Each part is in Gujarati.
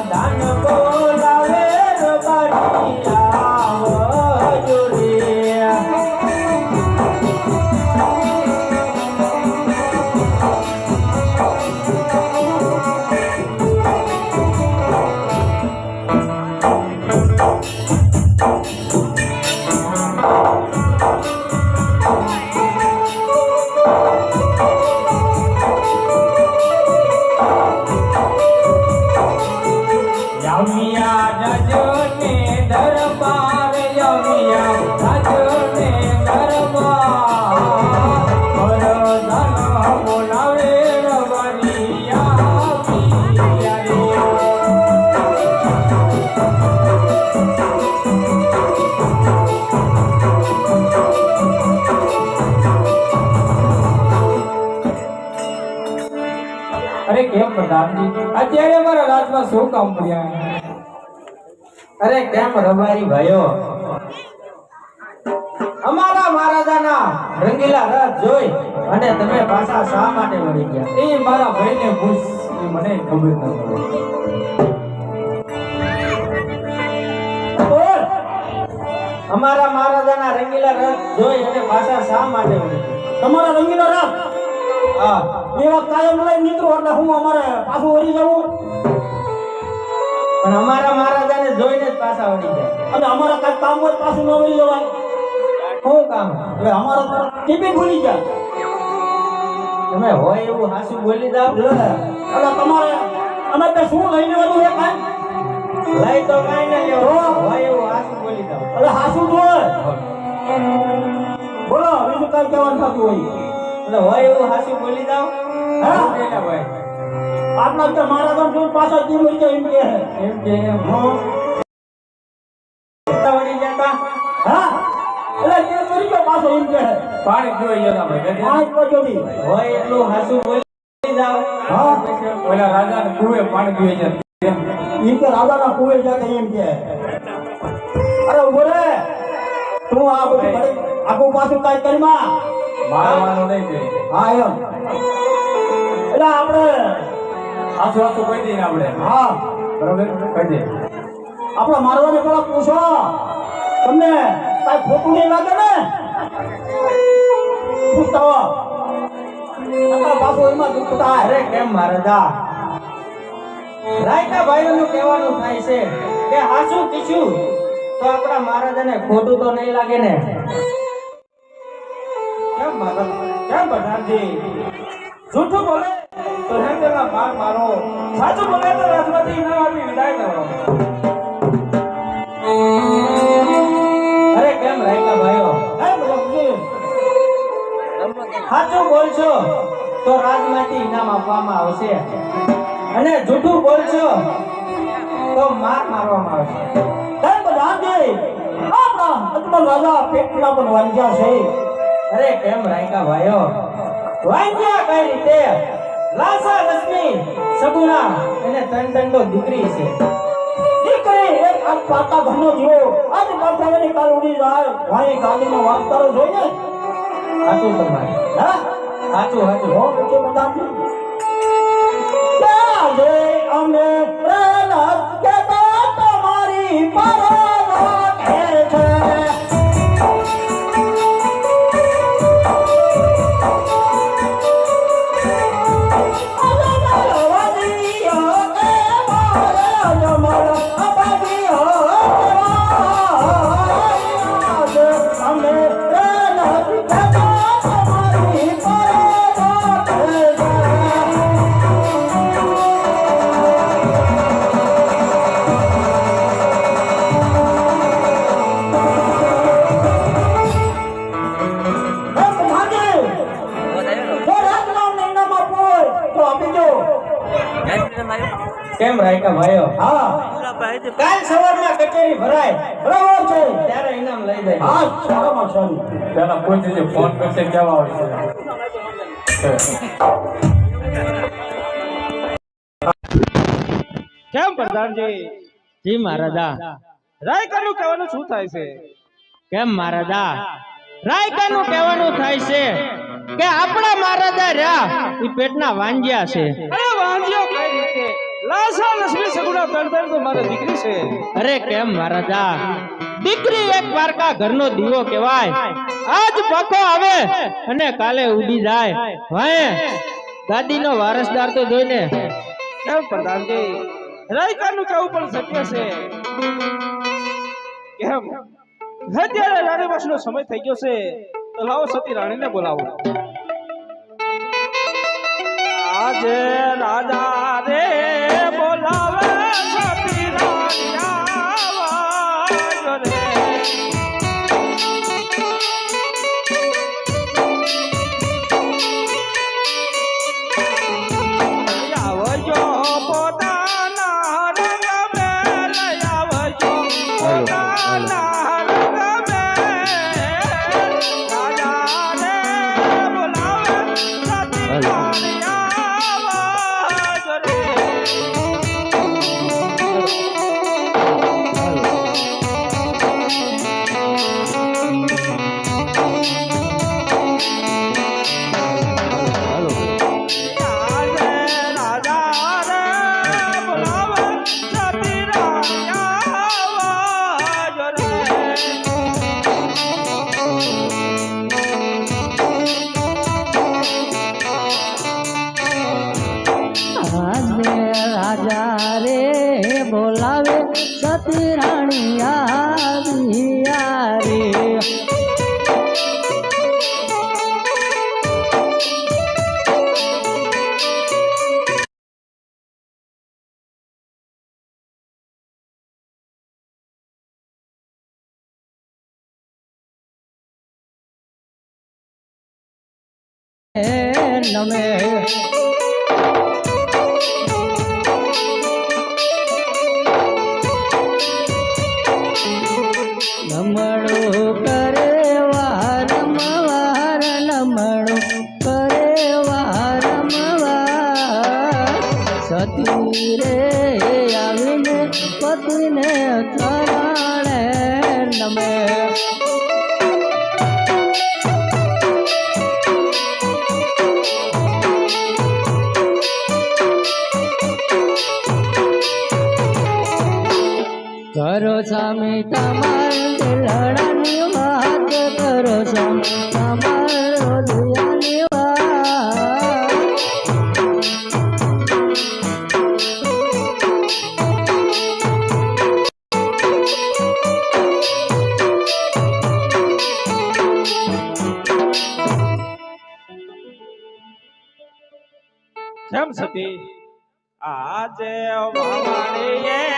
ધાન અરે કેમ પ્રધાનજી અત્યારે અમારા રાજમાં શું કામ પડ્યા? અરે, કેમ રબારી ભાઈઓ? અમારા મહારાજાના રંગીલા રથ જોઈ અને તમે પાછા શા માટે વળી ગયા? એ મારા ભાઈને પૂછ મને ખબર ન પડે. અમારા મહારાજાના રંગીલા રથ જોઈ અને પાછા શા માટે વળી ગયા? તમારા રંગીલો રાત હા. એવા કાયમ લઈ નીકળો એટલે હું અમારે પાછું વળી જવું. પણ અમારા મહારાજાને જોઈને જ પાછા વળી જાય. અને અમારા કાંઈ કામ હોય પાછું ન વળી જવાય. શું કામ? એટલે અમારા ટિફિન ભૂલી જાય તમે હોય એવું હાસુ બોલી દાવ એટલે તમારે અમે તે શું લઈને વળું છે કાંઈ? લઈ તો કાંઈ ન લેવો. હોય એવું હાસુ બોલી દાવ એટલે હાસું જોવે બોલો બીજું કાંઈ કહેવાનું થતું હોય. એટલે હોય એવું હાસી બોલી જાવ હા? આટલા કે મારા તો જોઈને પાછા જી વળી જાય એમ કે એમ કે એમ વળી જતા હા? એટલે વળી ગયો પાછો એમ કે પાણી પીવા ના ભાઈ પાંચ વાગ્યોથી. હોય એટલું હાસુ બોલી જાવ હા? ઓલા રાજાને કુએ પાણી પીવે છે. એમ. ઈ કે રાજાના કુવે જાતે એમ કે. અરે ઊભો રે. તું આ બધું આખું પાછું કાઈ કરીમાં મારવાનું નહીં જોઈએ હા, એમ. એટલે આપણે આસુ આસુ કહી દઈએ આપણે. હા, બરોબર? કહી દઈએ. આપણે મારવાને પેલા પૂછો. તમને કઈ ખોટું નહીં લાગે ને? પૂછતા એમાં દુખતા અરે કેમ મહારાજા રાયકા ભાઈઓનું કહેવાનું થાય છે કે હાસુ કીશું તો આપણા મહારાજાને ખોટું તો નહીં લાગે ને? કેમ જૂઠું બોલે તો હે તેના માર મારો. સાચું બોલે તો રાજમાંથી ઇનામ આપી વિદાય કરો. અરે કેમ રાયકા ભાઈઓ? હે બધા સાચું બોલશો તો રાજમાંથી ઇનામ આપવામાં આવશે. અને જૂઠું બોલશો તો માર મારવામાં આવશે. હે બધા આપણા અજમલ રાજા પેટલા પણ વાંચ્યા છે. અરે કેમ રાયકા ભાઈઓ? વાંચ્યા કઈ રીતે? લાસા લક્ષ્મી, સગુણા અને ત્રણ દંડો દીકરી છે. દીકરી એક આ પાકા ઘરનો જીવો. આજ બાપાની કાલ ઉડી જાય. ભાઈ ગાડીનો વાસ્તારો જોઈને સાચું તમારે હા? સાચું સાચું. હો કે ચાલે અમે પ્રેરક કે તો તમારી પરાવા રાયકા ભાઈઓ હા. કાલ સવારમાં કચેરી ભરાય. બરાબર છે. ત્યારે ઇનામ લઈ જાય. હા સારામાં સારું પેલા છે ફોન કરશે કેવા આવશે કેમ પ્રધાનજી? જી મહારાજા. રાયકાનું કહેવાનું શું થાય છે? કેમ મહારાજા? રાયકાનું કહેવાનું થાય છે કે આપણા મહારાજા રહ્યા એ પેટના વાંજ્યા છે. અરે વાંજ્યો કઈ રીતે? લાસા લક્ષ્મી સગુણા તરતર તો મારી દીકરી છે. અરે કેમ મહારાજા? દીકરી એક દ્વારકા ઘરનો દીવો કહેવાય. આજ પખો આવે અને કાલે ઉડી જાય. વાય ગાદીનો વારસદાર તો જોઈને કેમ પ્રધાનજી રાયકાનું કેવું પણ સત્ય છે. કેમ? અત્યારે રાણી નો સમય થઈ ગયો છે. તો લાવો સતી રાણીને બોલાવો. આજે રાજા રે રે. નમે. સ્વામી તમાર લડાની વાત કરો સ્વામી તમારો દુયાની વાત. કેમ સતી? આજે વાવાણીએ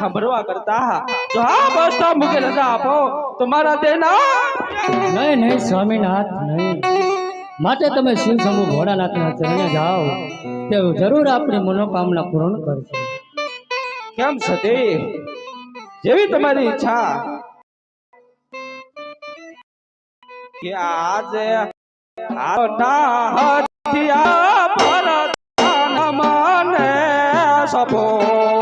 સાંભળવા કરતા જો હા બસતા મુકે રજા આપો તો મારા દેના નહીં નહીં સ્વામિનાથ નહીં માટે તમે શિવ શંભુ ભોળાનાથના ચરણે જાઓ તે જરૂર આપણી મનોકામના પૂર્ણ કરશે કેમ સતી જેવી તમારી ઈચ્છા કે આજે આવતા હથિયા પરદાન મને સપો સપો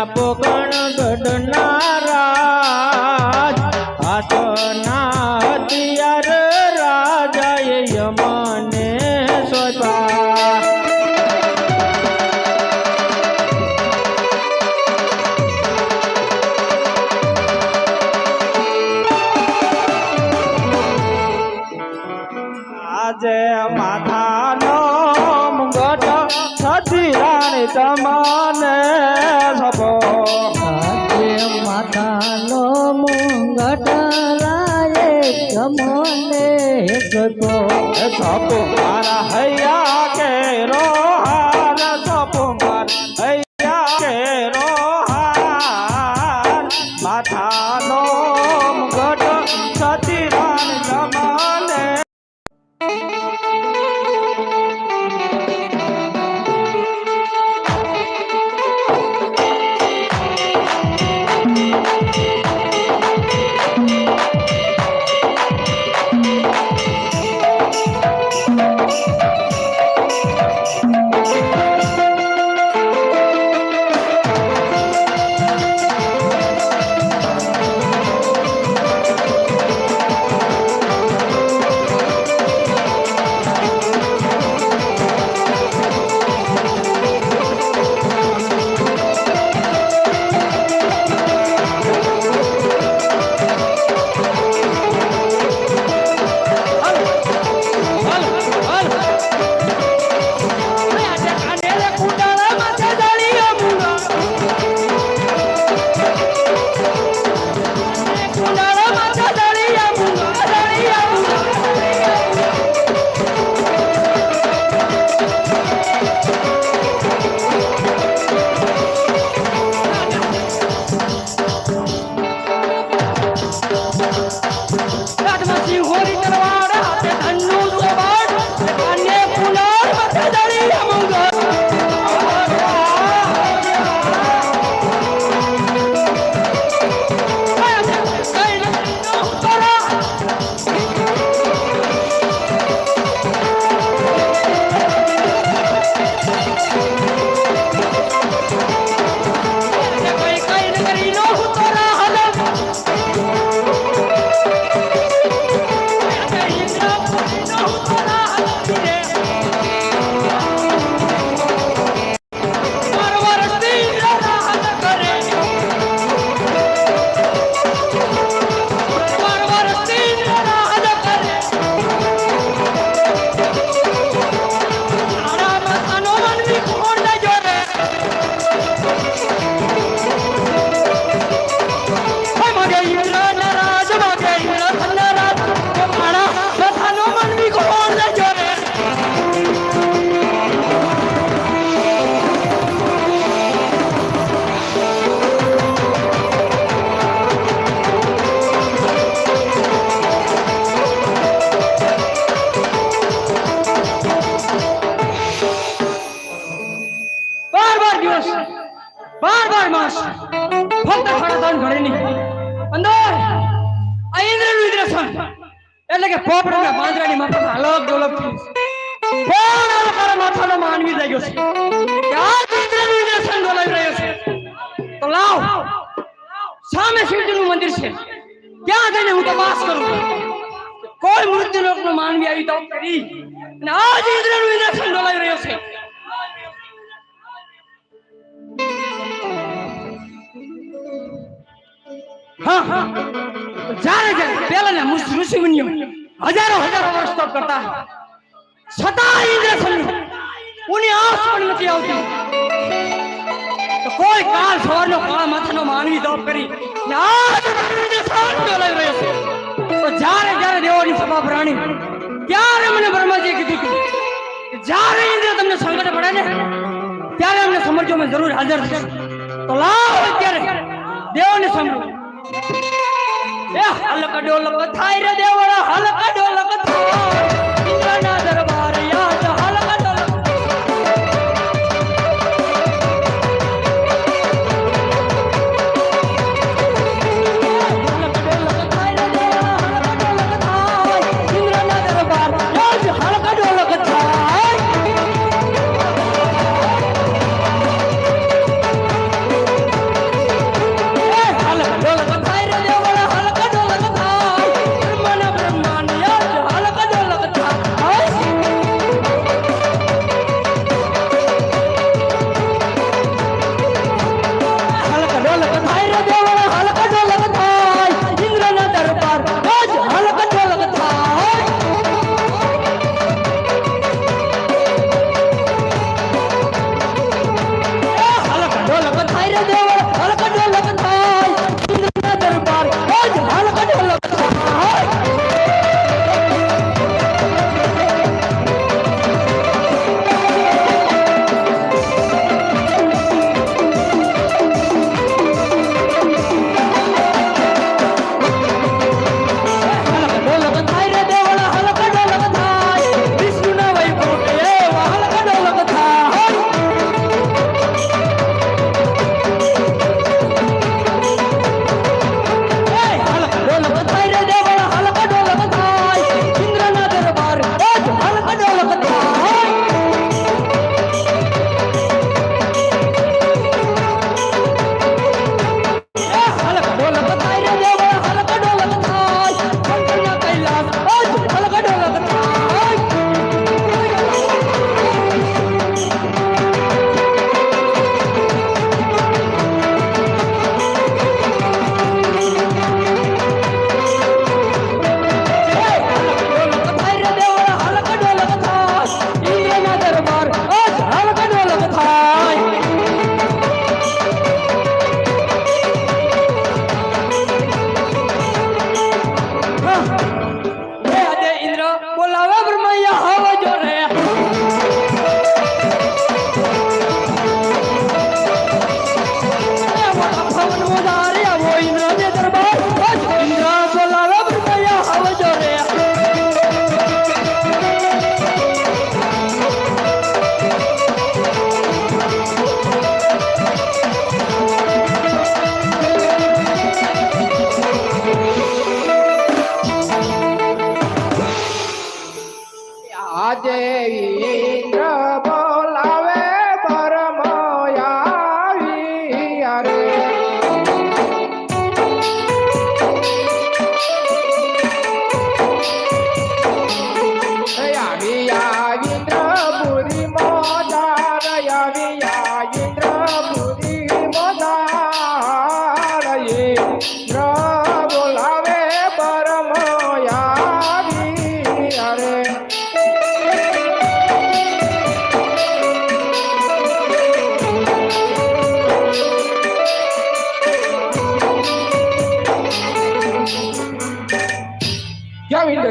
পাপ কোন ગતો સપો મારા હૈયા કે જ્યારે જ્યારે પેલાના મુસ- ઋષિમુનિઓ હજારો હજારો વર્ષ તપ કરતા. છતાં ઇન્દ્રસન ઉની આંખ પણ નથી આવતી. તો કોઈ કાલ સવારનો કાળા માથાનો માનવી તપ કરી, ને છે. જ્યારે જ્યારે દેવોની સભા પ્રાણી ત્યારે મને બ્રહ્માજીએ કીધું કે જ્યારે ઇન્દ્ર તમને સંકટ પડે ને, ત્યારે અમને સમજો મેં જરૂર હાજર થશે તો લાવ અત્યારે દેવોને સમજો એ હલક ડોલક થાય રે દેવળ હલક ડોલક થાય. ઇન્દ્રના દરબાર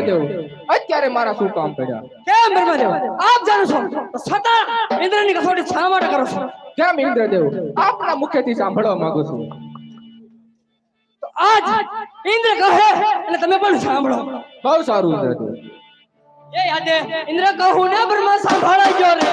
ઇન્દ્રદેવ અત્યારે મારા શું કામ પડ્યા? કેમ બ્રહ્મદેવ? આપ જાણો છો? છતાં ઇન્દ્રની કસોટી શા માટે કરો છો? કેમ ઇન્દ્રદેવ? આપના મુખેથી સાંભળવા માંગુ છું. તો આજ ઇન્દ્ર કહે અને તમે પણ સાંભળો. બહુ સારું ઇન્દ્રદેવ. એ યાદે ઇન્દ્ર કહું ને બ્રહ્મા સાંભળાજો રે.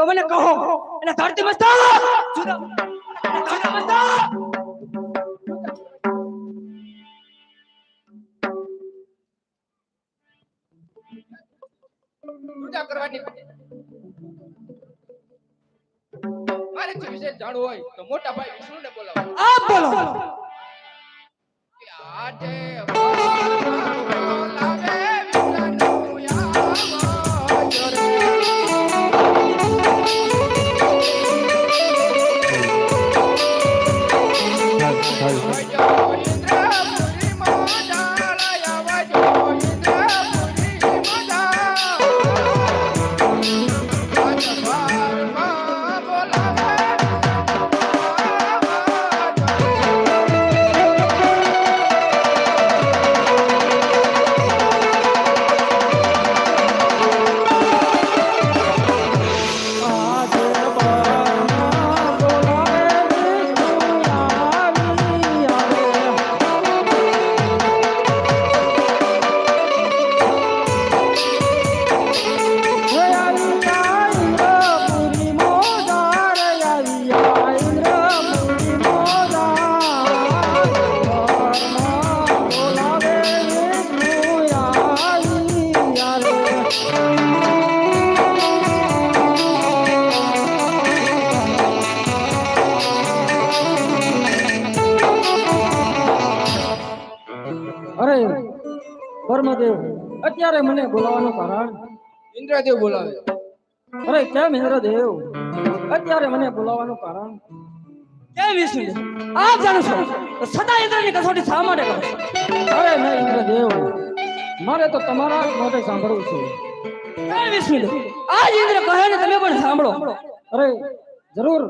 તો મને કહો. અને ધરતી મસ્તા જુદા અને મસ્તા પૂજા કરવાની મારે જે વિશે જાણવું હોય તો મોટા ભાઈ વિષ્ણુને બોલાવો. આપ બોલો. આજે બોલાવે વિષ્ણુ આવો. ધર્મદેવ અત્યારે મને બોલાવવાનું કારણ? ઇન્દ્રદેવ બોલાવે. અરે કેમ ઇન્દ્રદેવ? અત્યારે મને બોલાવવાનું કારણ? કેમ વિષ્ણુ? આપ જાણો છો? સદા ઇન્દ્રની કસોટી શા માટે કરો અરે મેં ઇન્દ્રદેવ. મારે તો તમારા માટે સાંભળવું છે. કેમ વિષ્ણુ? આજ ઇન્દ્ર કહે ને તમે પણ સાંભળો. અરે જરૂર.